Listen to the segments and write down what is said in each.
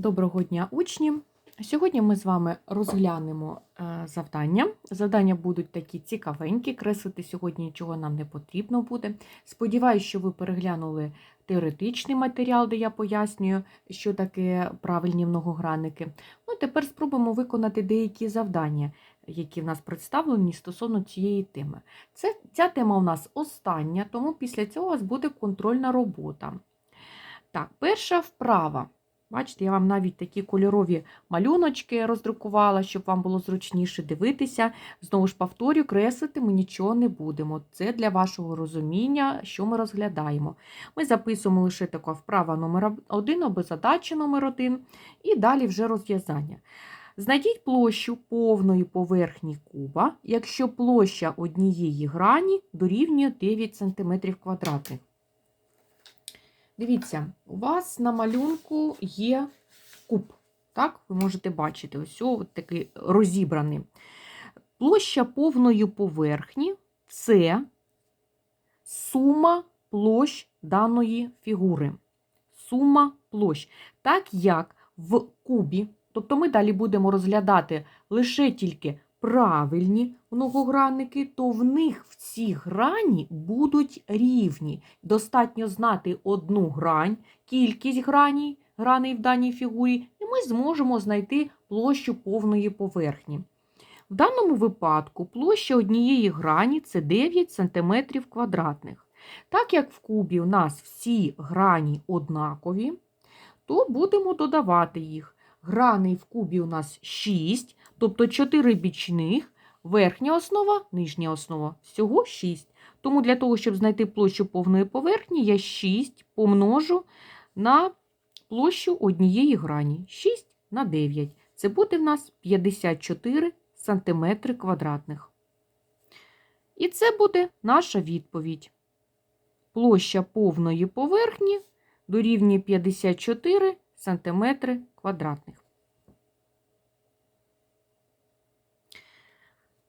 Доброго дня, учні! Сьогодні ми з вами розглянемо е, завдання. Завдання будуть такі цікавенькі, креслити сьогодні нічого нам не потрібно буде. Сподіваюсь, що ви переглянули теоретичний матеріал, де я пояснюю, що таке правильні многогранники. Ну, тепер спробуємо виконати деякі завдання, які в нас представлені стосовно цієї теми. Це, ця тема у нас остання, тому після цього у вас буде контрольна робота. Так, перша вправа. Бачите, я вам навіть такі кольорові малюночки роздрукувала, щоб вам було зручніше дивитися. Знову ж повторю, креслити ми нічого не будемо. Це для вашого розуміння, що ми розглядаємо. Ми записуємо лише така вправа номер 1 або задача номер 1 і далі вже розв'язання. Знайдіть площу повної поверхні куба, якщо площа однієї грані дорівнює 9 см квадратних. Дивіться, у вас на малюнку є куб. Так, ви можете бачити, ось такий розібраний. Площа повної поверхні це сума площ даної фігури. Сума площ. Так як в кубі, тобто ми далі будемо розглядати лише тільки правильні многогранники, то в них всі грані будуть рівні. Достатньо знати одну грань, кількість граней, граней в даній фігурі, і ми зможемо знайти площу повної поверхні. В даному випадку площа однієї грані це 9 см квадратних. Так як в кубі у нас всі грані однакові, то будемо додавати їх. Граней в кубі у нас 6, тобто 4 бічних, верхня основа, нижня основа, всього 6. Тому для того, щоб знайти площу повної поверхні, я 6 помножу на площу однієї грані. 6 на 9. Це буде в нас 54 см квадратних. І це буде наша відповідь. Площа повної поверхні дорівнює 54 см квадратних.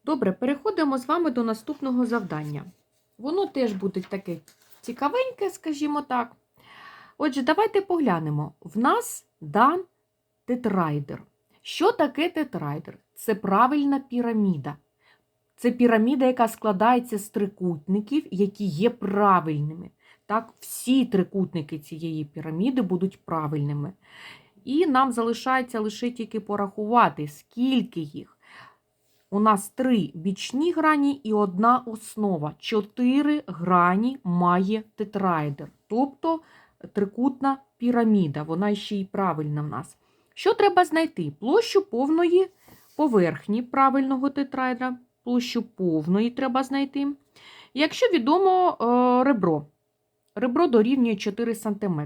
Добре, переходимо з вами до наступного завдання. Воно теж буде таке цікавеньке, скажімо так. Отже, давайте поглянемо. В нас дан тетрайдер. Що таке тетрайдер? Це правильна піраміда. Це піраміда, яка складається з трикутників, які є правильними. Так, Всі трикутники цієї піраміди будуть правильними. І нам залишається лише тільки порахувати, скільки їх. У нас три бічні грані і одна основа. Чотири грані має тетраедр, тобто трикутна піраміда. Вона ще й правильна в нас. Що треба знайти? Площу повної поверхні правильного тетраедра. Площу повної треба знайти. Якщо відомо е, ребро, ребро дорівнює 4 см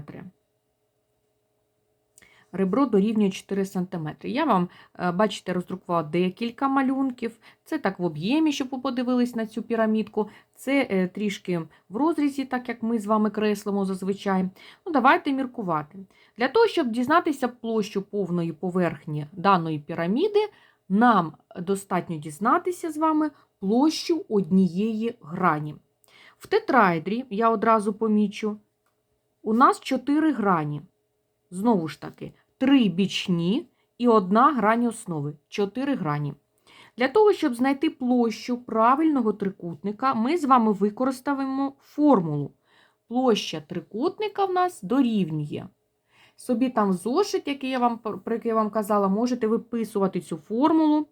ребро дорівнює 4 см. Я вам, е, бачите, роздрукувала декілька малюнків. Це так в об'ємі, щоб ви подивились на цю пірамідку. Це е, трішки в розрізі, так як ми з вами креслимо зазвичай. Ну, Давайте міркувати. Для того, щоб дізнатися площу повної поверхні даної піраміди, нам достатньо дізнатися з вами площу однієї грані. В тетраедрі, я одразу помічу, у нас 4 грані. Знову ж таки, три бічні і одна грань основи, чотири грані. Для того, щоб знайти площу правильного трикутника, ми з вами використаємо формулу. Площа трикутника в нас дорівнює. Собі там зошит, який я вам, про який я вам казала, можете виписувати цю формулу.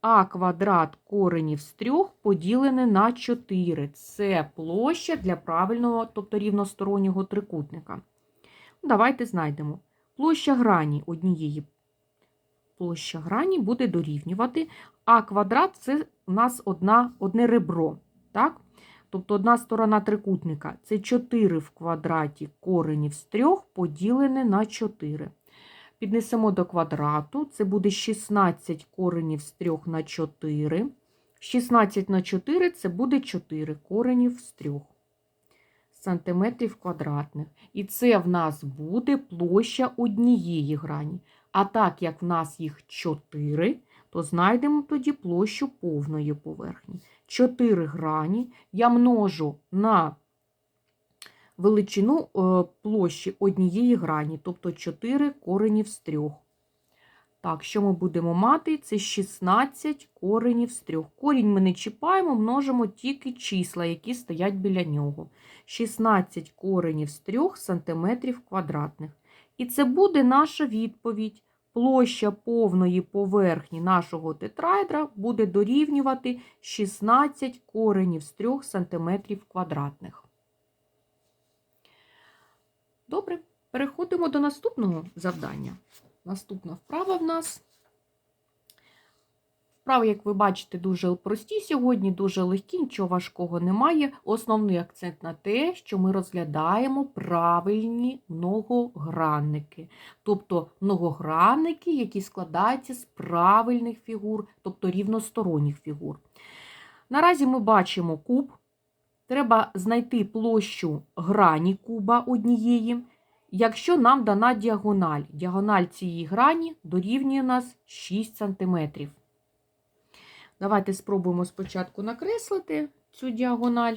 А квадрат коренів з трьох поділене на 4. Це площа для правильного, тобто рівностороннього трикутника. Давайте знайдемо. Площа грані однієї площа грані буде дорівнювати, а квадрат це у нас одна, одне ребро. так? Тобто одна сторона трикутника це 4 в квадраті коренів з 3 поділене на 4. Піднесемо до квадрату, це буде 16 коренів з 3 на 4. 16 на 4 це буде 4 коренів з 3 сантиметрів квадратних. І це в нас буде площа однієї грані. А так як в нас їх 4, то знайдемо тоді площу повної поверхні. 4 грані я множу на величину е, площі однієї грані, тобто 4 коренів з 3. Так, що ми будемо мати? Це 16 коренів з 3. Корінь ми не чіпаємо, множимо тільки числа, які стоять біля нього. 16 коренів з 3 см квадратних. І це буде наша відповідь. Площа повної поверхні нашого тетраедра буде дорівнювати 16 коренів з 3 см квадратних. Добре, переходимо до наступного завдання. Наступна вправа в нас. Вправи, як ви бачите, дуже прості сьогодні, дуже легкі, нічого важкого немає. Основний акцент на те, що ми розглядаємо правильні многогранники. Тобто многогранники, які складаються з правильних фігур, тобто рівносторонніх фігур. Наразі ми бачимо куб. Треба знайти площу грані куба однієї. Якщо нам дана діагональ, діагональ цієї грані дорівнює нас 6 см. Давайте спробуємо спочатку накреслити цю діагональ.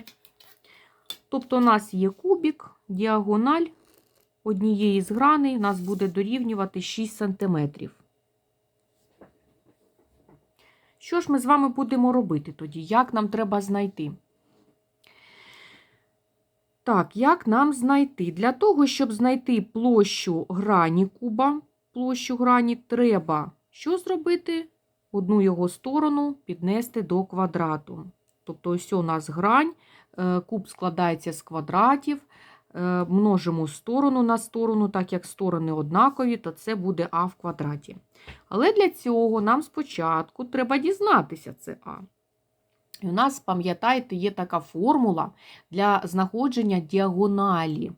Тобто, у нас є кубік, діагональ однієї з граней нас буде дорівнювати 6 см. Що ж ми з вами будемо робити тоді? Як нам треба знайти? Так, як нам знайти? Для того, щоб знайти площу грані куба, площу грані, треба що зробити? Одну його сторону піднести до квадрату. Тобто, ось у нас грань, е, куб складається з квадратів, е, множимо сторону на сторону, так як сторони однакові, то це буде а в квадраті. Але для цього нам спочатку треба дізнатися це а. І у нас, пам'ятаєте, є така формула для знаходження діагоналі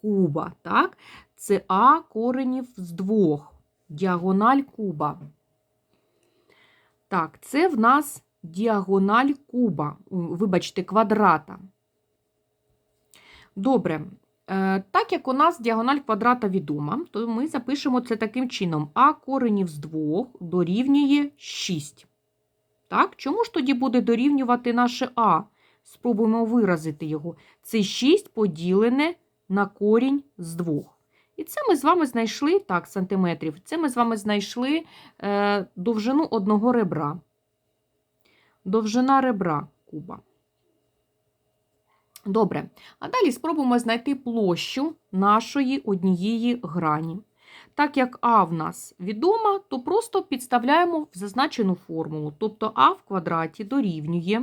куба. Так? Це А коренів з двох. Діагональ куба. Так, це в нас діагональ куба, вибачте, квадрата. Добре. Е, так як у нас діагональ квадрата відома, то ми запишемо це таким чином: А коренів з двох дорівнює 6. Так, Чому ж тоді буде дорівнювати наше А? Спробуємо виразити його. Це 6 поділене на корінь з 2. І це ми з вами знайшли, так, сантиметрів, це ми з вами знайшли е, довжину одного ребра. Довжина ребра куба. Добре. А далі спробуємо знайти площу нашої однієї грані. Так як А в нас відома, то просто підставляємо в зазначену формулу. Тобто А в квадраті дорівнює.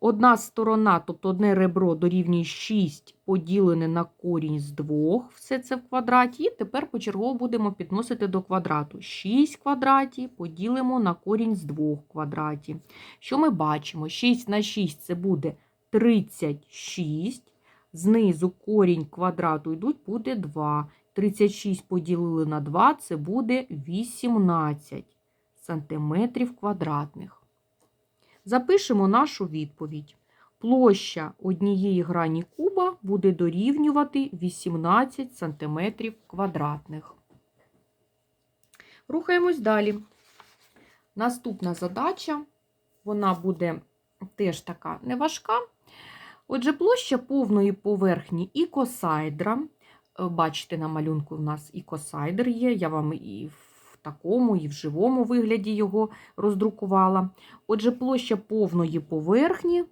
Одна сторона, тобто одне ребро дорівнює 6 поділене на корінь з 2, все це в квадраті. І тепер почергово будемо підносити до квадрату. 6 квадраті поділимо на корінь з 2 квадраті. Що ми бачимо? 6 на 6 це буде 36. Знизу корінь квадрату йдуть, буде 2. 36 поділили на 2, це буде 18 сантиметрів квадратних. Запишемо нашу відповідь. Площа однієї грані куба буде дорівнювати 18 см квадратних. Рухаємось далі. Наступна задача, вона буде теж така неважка. Отже, площа повної поверхні ікосайдра бачите, на малюнку у нас і косайдер є, я вам і в такому, і в живому вигляді його роздрукувала. Отже, площа повної поверхні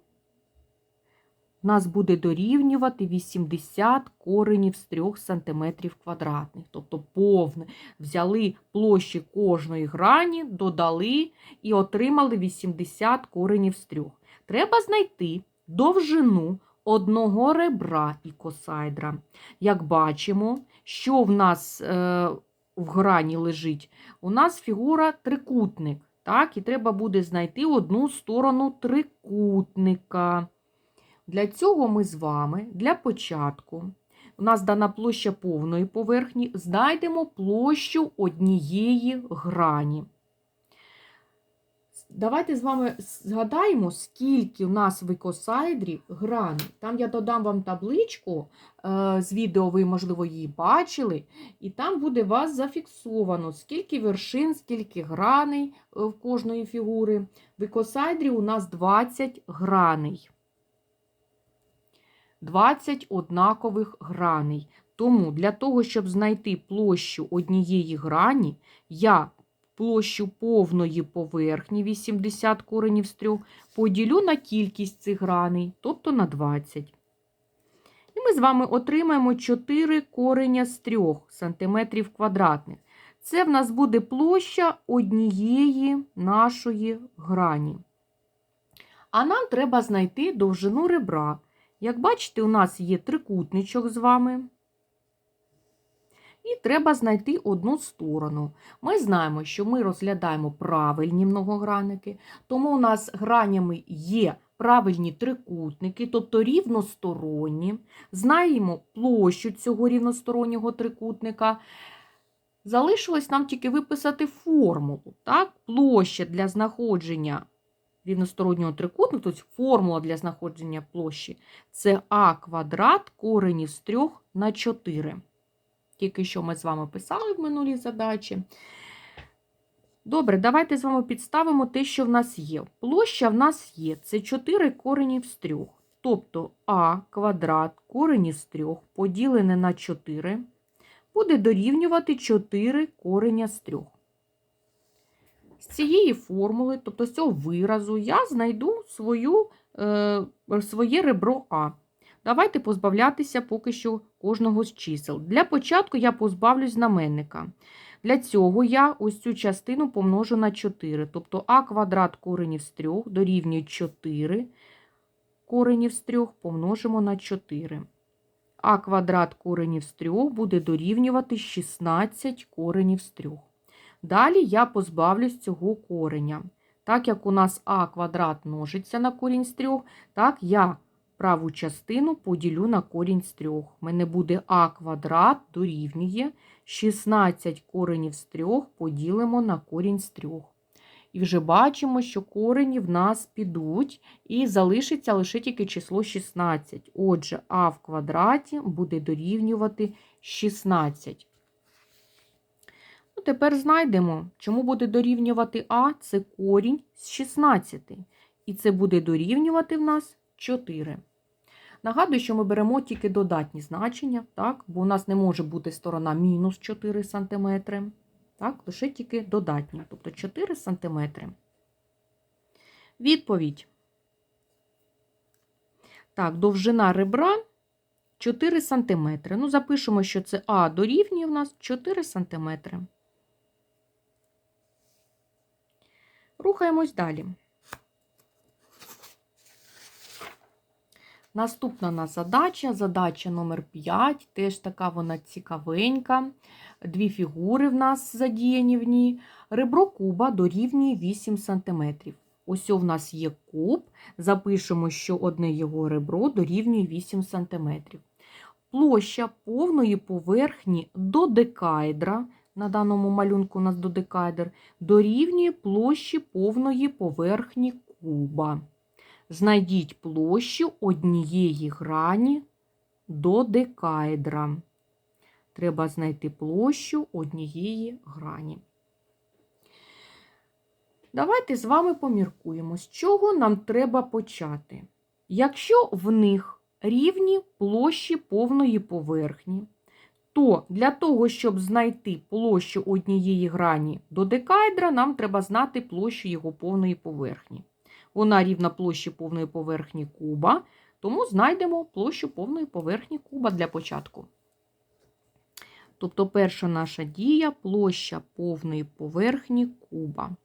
у нас буде дорівнювати 80 коренів з 3 см квадратних. Тобто повне. Взяли площі кожної грані, додали і отримали 80 коренів з 3. Треба знайти довжину одного ребра ікосайдра. Як бачимо, що в нас е, в грані лежить? У нас фігура трикутник. Так, І треба буде знайти одну сторону трикутника. Для цього ми з вами для початку. У нас дана площа повної поверхні, знайдемо площу однієї грані. Давайте з вами згадаємо, скільки у нас в ікосайдрі граней. Там я додам вам табличку е, з відео, ви, можливо, її бачили, і там буде вас зафіксовано, скільки вершин, скільки граней е, в кожної фігури. В ікосайдрі у нас 20 граней. 20 однакових граней. Тому для того, щоб знайти площу однієї грані, я площу повної поверхні 80 коренів з 3 поділю на кількість цих граней, тобто на 20. І ми з вами отримаємо 4 кореня з 3 см квадратних. Це в нас буде площа однієї нашої грані. А нам треба знайти довжину ребра. Як бачите, у нас є трикутничок з вами. І треба знайти одну сторону. Ми знаємо, що ми розглядаємо правильні многогранники, тому у нас гранями є правильні трикутники, тобто рівносторонні. Знаємо площу цього рівностороннього трикутника. Залишилось нам тільки виписати формулу. Так? Площа для знаходження рівностороннього трикутника, тобто формула для знаходження площі це а квадрат корені з 3 на 4. Тільки що ми з вами писали в минулій задачі. Добре, давайте з вами підставимо те, що в нас є. Площа в нас є. Це 4 корені з 3. Тобто а квадрат корені з 3 поділене на 4 буде дорівнювати 4 кореня з 3. З цієї формули, тобто з цього виразу, я знайду свою, е, своє ребро А. Давайте позбавлятися поки що кожного з чисел. Для початку я позбавлюсь знаменника. Для цього я ось цю частину помножу на 4. Тобто а квадрат коренів з 3 дорівнює 4 коренів з 3 помножимо на 4. А квадрат коренів з 3 буде дорівнювати 16 коренів з 3. Далі я позбавлюсь цього кореня. Так як у нас а квадрат множиться на корінь з 3, так я праву частину поділю на корінь з 3. У мене буде а квадрат дорівнює 16 коренів з 3 поділимо на корінь з 3. І вже бачимо, що корені в нас підуть, і залишиться лише тільки число 16. Отже, а в квадраті буде дорівнювати 16. Ну, Тепер знайдемо, чому буде дорівнювати А, це корінь з 16. І це буде дорівнювати в нас 4. Нагадую, що ми беремо тільки додатні значення, так? бо у нас не може бути сторона мінус 4 см. Так? Лише тільки додатні, тобто 4 см. Відповідь. Так, довжина ребра 4 см. Ну, запишемо, що це А дорівнює в нас 4 см. Рухаємось далі. Наступна у нас задача, задача номер 5, теж така вона цікавенька. Дві фігури в нас задіяні в ній. Ребро куба дорівнює 8 см. Ось у нас є куб. Запишемо, що одне його ребро дорівнює 8 см. Площа повної поверхні додекаедра, на даному малюнку у нас додекаедр, дорівнює площі повної поверхні куба. Знайдіть площу однієї грані додекаедра. Треба знайти площу однієї грані. Давайте з вами поміркуємо, з чого нам треба почати. Якщо в них рівні площі повної поверхні, то для того, щоб знайти площу однієї грані додекаедра, нам треба знати площу його повної поверхні. Вона рівна площі повної поверхні куба, тому знайдемо площу повної поверхні куба для початку. Тобто перша наша дія площа повної поверхні куба.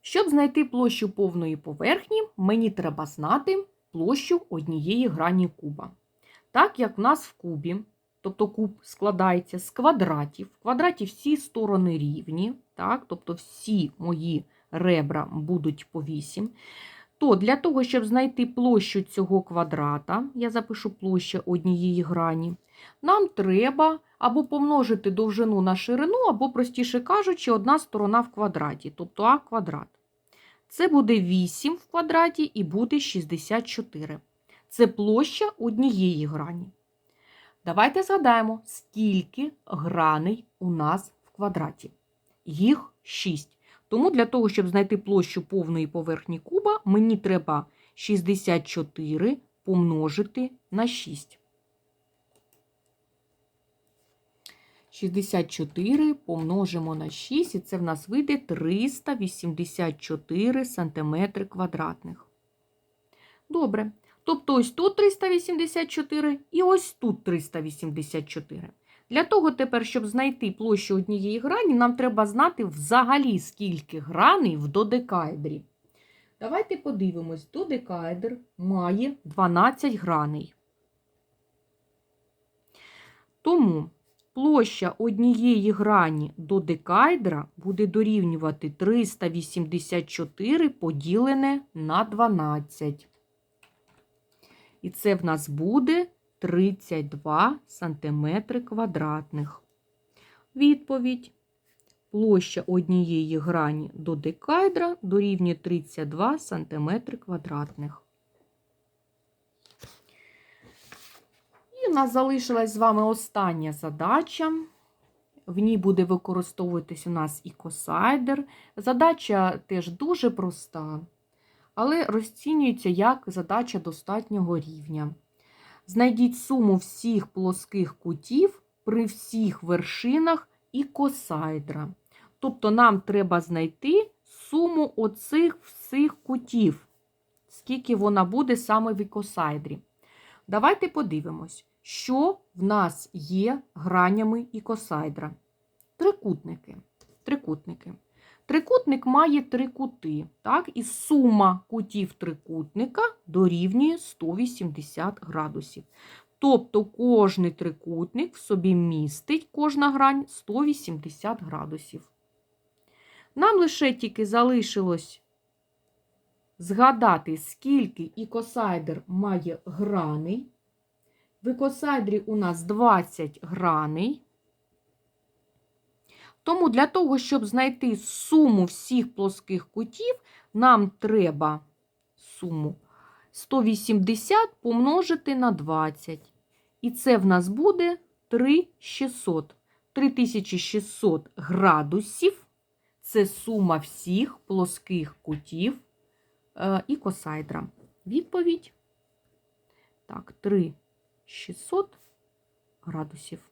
Щоб знайти площу повної поверхні, мені треба знати площу однієї грані куба. Так як в нас в кубі, тобто куб складається з квадратів, в квадраті всі сторони рівні, так, тобто всі мої ребра будуть по 8, то для того, щоб знайти площу цього квадрата, я запишу площа однієї грані, нам треба або помножити довжину на ширину, або, простіше кажучи, одна сторона в квадраті, тобто а квадрат. Це буде 8 в квадраті і буде 64. Це площа однієї грані. Давайте згадаємо, скільки граней у нас в квадраті. Їх 6. Тому для того, щоб знайти площу повної поверхні куба, мені треба 64 помножити на 6. 64 помножимо на 6, і це в нас вийде 384 сантиметри квадратних. Добре. Тобто ось тут 384 і ось тут 384. Для того тепер, щоб знайти площу однієї грані, нам треба знати взагалі, скільки граней в додекаедрі. Давайте подивимось, додекаедр має 12 граней. Тому площа однієї грані додекаедра буде дорівнювати 384 поділене на 12. І це в нас буде 32 сантиметри квадратних. Відповідь. Площа однієї грані додекаедра дорівнює 32 сантиметри квадратних. І у нас залишилась з вами остання задача. В ній буде використовуватись у нас і косайдер. Задача теж дуже проста, але розцінюється як задача достатнього рівня. Знайдіть суму всіх плоских кутів при всіх вершинах і косайдра. Тобто нам треба знайти суму оцих всіх кутів, скільки вона буде саме в ікосайдрі. Давайте подивимось, що в нас є гранями ікосайдра. Трикутники. Трикутники. Трикутник має три кути, так? і сума кутів трикутника дорівнює 180 градусів. Тобто кожний трикутник в собі містить кожна грань 180 градусів. Нам лише тільки залишилось згадати, скільки ікосайдер має граней. В ікосайдрі у нас 20 граней. Тому для того, щоб знайти суму всіх плоских кутів, нам треба суму 180 помножити на 20. І це в нас буде 3600. 3600 градусів це сума всіх плоских кутів е, і косайдра. Відповідь. Так, 3600 градусів.